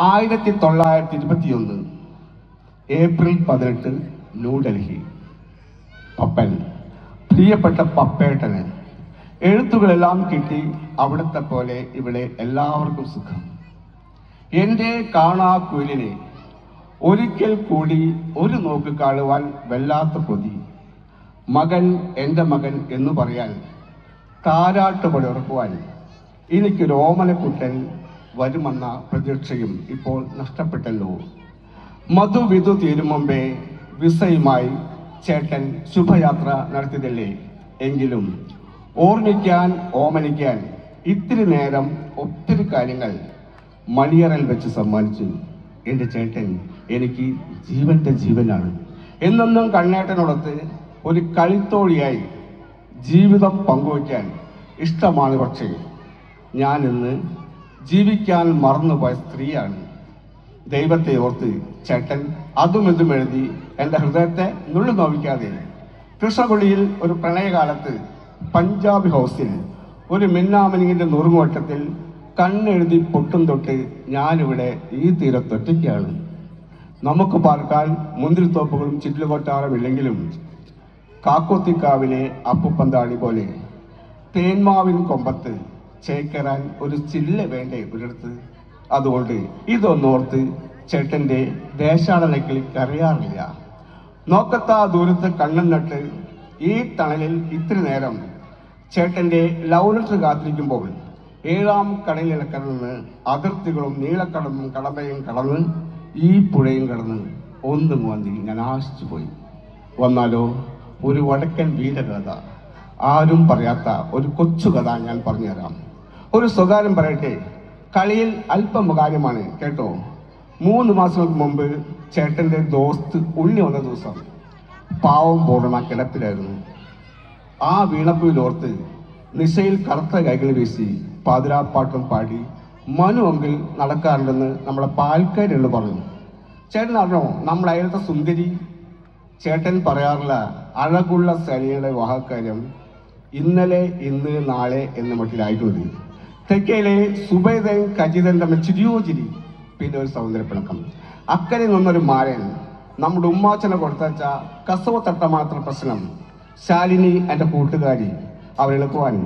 ആയിരത്തി തൊള്ളായിരത്തി ഇരുപത്തിയൊന്ന് ഏപ്രിൽ പതിനെട്ട് ന്യൂഡൽഹി. പപ്പൻ. പ്രിയപ്പെട്ട പപ്പേട്ടന്. എഴുത്തുകളെല്ലാം കിട്ടി അവിടുത്തെ പോലെ ഇവിടെ എല്ലാവർക്കും സുഖം. എന്റെ കാണാ കുയിലിനെ ഒരിക്കൽ കൂടി ഒരു നോക്ക് കാണുവാൻ വല്ലാത്ത കൊതി. മകൻ എന്റെ മകൻ എന്ന് പറയാൻ താരാട്ട് പടിയുറക്കുവാൻ എനിക്കൊരു ഓമനക്കുട്ടൻ വരുമെന്ന പ്രതീക്ഷയും ഇപ്പോൾ നഷ്ടപ്പെട്ടല്ലോ. മധുവിധു തീരും മുമ്പേ വിസയുമായി ചേട്ടൻ ശുഭയാത്ര നടത്തിയതല്ലേ? എങ്കിലും ഓർമ്മിക്കാൻ ഓമനിക്കാൻ ഇത്തിരി നേരം ഒത്തിരി കാര്യങ്ങൾ മണിയറൽ വെച്ച് സമ്മാനിച്ചു. എന്റെ ചേട്ടൻ എനിക്ക് ജീവന്റെ ജീവനാണ്. എന്നെന്നും കണ്ണേട്ടനോടൊത്ത് ഒരു കളിത്തോഴിയായി ജീവിതം പങ്കുവയ്ക്കാൻ ഇഷ്ടമാണ് പക്ഷേ ഞാനിന്ന് ജീവിക്കാൻ മറന്നുപോയ സ്ത്രീയാണ്. ദൈവത്തെ ഓർത്ത് ചേട്ടൻ അതും ഇതും എഴുതി എന്റെ ഹൃദയത്തെ നുള്ളു നോവിക്കാതെ. കൃഷ്ണകുളിയിൽ ഒരു പ്രണയകാലത്ത് പഞ്ചാബ് ഹൗസിൽ ഒരു മിന്നാമനിങ്ങിന്റെ നുറുങ്ങോട്ടത്തിൽ കണ്ണെഴുതി പൊട്ടും തൊട്ട് ഞാനിവിടെ ഈ തീരത്തൊറ്റയ്ക്കാണ് നമുക്ക് പാർക്കാൻ മുന്തിരിത്തോപ്പുകളും ചിറ്റിലുകൊട്ടാറും ഇല്ലെങ്കിലും കാക്കോത്തിക്കാവിലെ അപ്പുപ്പന്താളി പോലെ തേന്മാവിൻ കൊമ്പത്ത് ചേക്കറാൻ ഒരു ചില്ല വേണ്ടേ ഒരിടത്ത്? അതുകൊണ്ട് ഇതൊന്നോർത്ത് ചേട്ടന്റെ ദേശാടനക്കിൽ കരയാറില്ല നോക്കത്താ ദൂരത്ത് കണ്ണും നട്ട് ഈ തണലിൽ ഇത്തിരി നേരം ചേട്ടന്റെ ലവ് ലെറ്റർ കാത്തിരിക്കുമ്പോൾ ഏഴാം കടലിൽ അതിർത്തികളും നീളക്കടലും കടമ്പയും കടന്ന് ഈ പുഴയും കടന്ന് ഒന്നും വന്നി ഞാൻ ആശിച്ചു പോയി. വന്നാലോ? ഒരു വടക്കൻ വീരകഥ. ആരും പറയാത്ത ഒരു കൊച്ചു കഥ ഞാൻ പറഞ്ഞുതരാം. ഒരു സ്വകാര്യം പറയട്ടെ. കളിയിൽ അല്പം കാര്യമാണ് കേട്ടോ. മൂന്ന് മാസങ്ങൾക്ക് മുമ്പ് ചേട്ടന്റെ ദോസ്ത് ഉണ്ണി വന്ന ദിവസം പാവം പൂർണ കിടപ്പിലായിരുന്നു. ആ വീണപ്പുവിലോർത്ത് നിശയിൽ കറുത്ത കൈകൾ വീശി പാതിരാപ്പാട്ടും പാടി മനു അങ്കിൾ നടക്കാറുണ്ടെന്ന് നമ്മളെ പാൽക്കാരുണ്ട് പറഞ്ഞു. ചേട്ടൻ അറിഞ്ഞോ നമ്മുടെ അയലത്തെ സുന്ദരി? ചേട്ടൻ പറയാറില്ല അഴകുള്ള സനിയുടെ വാഹക്കാര്യം ഇന്നലെ ഇന്ന് നാളെ എന്ന മട്ടിലായിട്ടുണ്ട്. തെക്കയിലെ സുബൈദൻ കജിതൻ തമ്മിൽ ചിരിയോ ചിരി പിന്നെ ഒരു സൗന്ദര്യപ്പിണക്കം അക്കരെ നിന്നൊരു മാരൻ നമ്മുടെ ഉമ്മാച്ചനെ കൊടുത്തച്ച കസവ തട്ട മാത്രം പ്രശ്നം. ശാലിനി എന്റെ കൂട്ടുകാരി അവരെളുക്കുവാൻ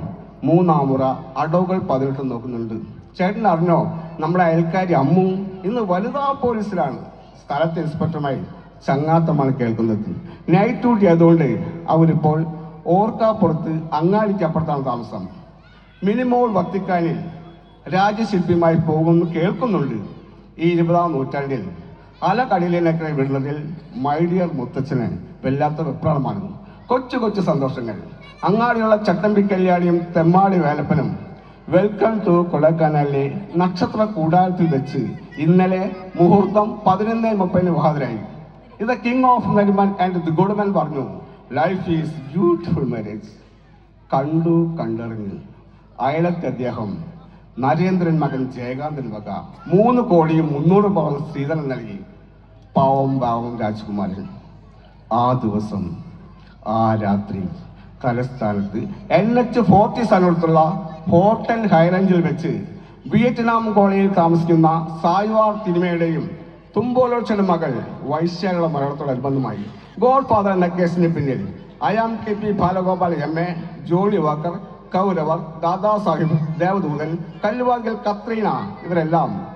മൂന്നാം മുറ അടവുകൾ പതിനെട്ട് നോക്കുന്നുണ്ട്. ചേട്ടൻ അറിഞ്ഞോ നമ്മുടെ അയൽക്കാരി അമ്മു ഇന്ന് വനിതാ പോലീസിലാണ്. സ്ഥലത്ത് ഇൻസ്പെക്ടറുമായി ചങ്ങാത്തമാണ് കേൾക്കുന്നത്. നൈറ്റ് ഡ്യൂട്ടി ആയതുകൊണ്ട് അവരിപ്പോൾ ഓർക്കാപ്പുറത്ത് അങ്ങാടിക്കപ്പുറത്താണ് താമസം. മിനിമോൾ വത്തിക്കാനിൽ രാജ്യശില്പിയുമായി പോകുന്നു കേൾക്കുന്നുണ്ട്. ഈ ഇരുപതാം നൂറ്റാണ്ടിൽ പല കടലിനൊക്കെ വിടുന്നതിൽ മൈഡിയർ മുത്തച്ഛന് വല്ലാത്ത വെപ്രാളമാണ് കൊച്ചു കൊച്ചു സന്തോഷങ്ങൾ. അങ്ങാടിയുള്ള ചട്ടമ്പി കല്യാണിയും തെമ്മാടി വേലപ്പനും വെൽക്കം ടു കൊടക്കനാലിലെ നക്ഷത്ര കൂടാരത്തിൽ വെച്ച് ഇന്നലെ മുഹൂർത്തം പതിനൊന്ന് മുപ്പതിന് ഹാജരായി. ഇത് king of Nariman and the Goodman പറഞ്ഞു ലൈഫ് ഈസ് ബ്യൂട്ടിഫുൾ മാരേജ് കണ്ടു കണ്ടറിഞ്ഞു. അയലത്തെ അദ്ദേഹം നരേന്ദ്രൻ മകൻ ജയകാന്തൻ വക മൂന്ന് കോടിയും മുന്നൂറ് പവൻ സ്ത്രീധനം നൽകി. പാവം പാവം രാജ്കുമാരൻ. ആ ദിവസം ആ രാത്രി തലസ്ഥാനത്ത് എൻ എച്ച് ഫോർട്ടി സ്ഥലത്തുള്ള ഹോട്ടൽ ഹൈറേഞ്ചിൽ വെച്ച് വിയറ്റ്നാം കോളനിയിൽ താമസിക്കുന്ന സായ്വാർ തിരുമയുടെയും തുമ്പോലോച്ചയുടെ മകൾ വൈശ്യകളുടെ മരണത്തോടനുബന്ധമായി ഗോഡ് ഫാദർ എന്ന കേസിന് പിന്നിൽ. I'm K P Balagopal M A Jolly Walker Kauravar Dadasaheb Devadoothan Kalluvankal Kathreena ഇവരെല്ലാം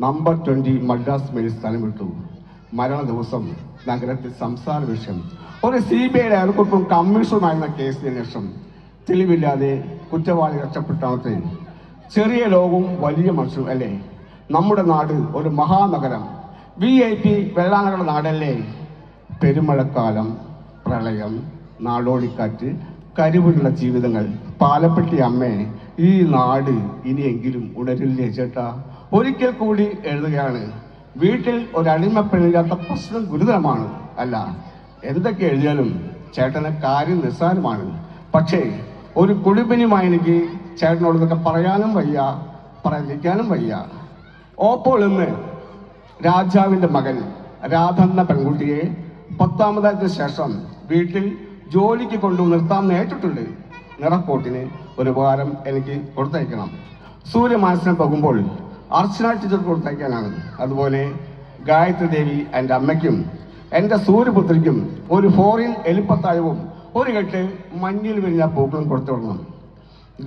നമ്പർ ട്വന്റി മദ്രാസ് സ്ഥലം വിട്ടു മരണ ദിവസം നഗരത്തിൽ സംസാര വിഷയം. ഒരു സി ബി ഐയുടെ ഡയർക്കും കമ്മീഷണറുമായിരുന്ന കേസിന് ശേഷം തെളിവില്ലാതെ കുറ്റവാളി രക്ഷപ്പെട്ടാമത്തെ ചെറിയ ലോകവും വലിയ മനുഷ്യരും അല്ലേ? നമ്മുടെ നാട് ഒരു മഹാനഗരം. വി ഐ പി വെള്ളാനകളുടെ നാടല്ലേ? പെരുമഴക്കാലം പ്രളയം നാടോടിക്കാറ്റ് കരിവുള്ള ജീവിതങ്ങൾ. പാലപ്പെട്ടി അമ്മേ ഈ നാട് ഇനിയെങ്കിലും ഉണരില്ലേ ചേട്ടാ? ഒരിക്കൽ കൂടി എഴുതുകയാണ്. വീട്ടിൽ ഒരടിമപ്പെണില്ലാത്ത പ്രശ്നം ഗുരുതരമാണ്. അല്ല എന്തൊക്കെ എഴുതിയാലും ചേട്ടന് കാര്യം നിസ്സാരമാണ്. പക്ഷേ ഒരു കുടുംബിനുമായി എനിക്ക് ചേട്ടനോടൊക്കെ പറയാനും വയ്യ പറഞ്ഞിരിക്കാനും വയ്യ. ഓപ്പോൾ ഇന്ന് രാജാവിന്റെ മകൻ രാധ എന്ന പെൺകുട്ടിയെ പത്താമതായതിനു ശേഷം വീട്ടിൽ ജോലിക്ക് കൊണ്ടു നിർത്താം എന്ന് ഏറ്റിട്ടുണ്ട് നിറപ്പോട്ടിന് ഒരു ഉപകാരം എനിക്ക് കൊടുത്തയക്കണം. സൂര്യമാനസിനെ പോകുമ്പോൾ അർച്ചന ടീച്ചർ കൊടുത്തയക്കാനാണ് അതുപോലെ ഗായത്രി ദേവി എന്റെ അമ്മയ്ക്കും എന്റെ സൂര്യപുത്രിക്കും ഒരു ഫോറിൻ എലിപ്പത്താഴവും ഒരു കെട്ട് മഞ്ഞിൽ വിരിഞ്ഞ പൂക്കളും കൊടുത്തു വിടണം.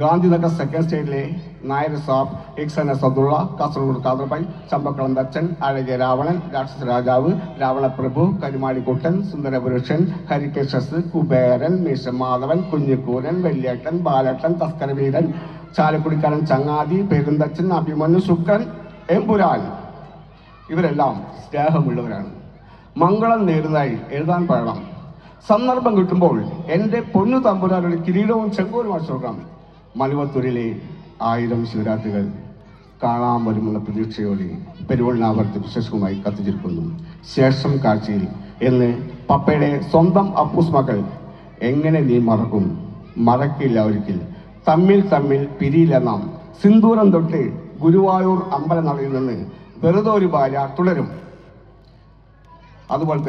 ഗാന്ധിനഗർ സെക്കൻഡ് സ്റ്റേറ്റിലെ നായർ സാബ് ഇക്സൻ അബ്ദുള്ള കാസർഗോഡ് കാതർബായ് ചമ്പക്കളം ദച്ചൻ അഴകിയ രാവണൻ രാക്ഷസ രാജാവ് രാവണപ്രഭു കരിമാടിക്കുട്ടൻ സുന്ദരപുരുഷൻ ഹരികേശസ് കുബേരൻ മീശ മാധവൻ കുഞ്ഞിക്കൂരൻ വെള്ളിയേട്ടൻ ബാലേട്ടൻ തസ്കരവീരൻ ചാലക്കുടിക്കാരൻ ചങ്ങാതി പെരുന്തച്ചൻ അഭിമന്യു ശുക്രൻ എമ്പുരാൻ. ഇവരെല്ലാം സ്നേഹമുള്ളവരാണ്. മംഗളം നേരുന്നതായി എഴുതാൻ പറയണം സന്ദർഭം കിട്ടുമ്പോൾ എന്റെ പൊന്നു തമ്പുരാനൊരു കിരീടവും ചെങ്കോലും അടിച്ചോക്കാം മലുവത്തൂരിലെ ആയിരം ശിവരാത്രികൾ കാണാൻ വരുമെന്ന പ്രതീക്ഷയോടെ പെരുവണ്ണാപുരത്ത് വിശേഷവുമായി കത്തിച്ചിരിക്കുന്നു. ശേഷം കാഴ്ചയിൽ എന്ന് പപ്പയുടെ സ്വന്തം അപ്പൂസ് മകൾ എങ്ങനെ നീ മറക്കും? മറക്കില്ല ഒരിക്കൽ. തമ്മിൽ തമ്മിൽ പിരിയില്ല നാം. സിന്ദൂരം തൊട്ട് ഗുരുവായൂർ അമ്പലം നടയിൽ നിന്ന് വെറുതെ ഒരു ഭാര്യ തുടരും. അതുപോലെ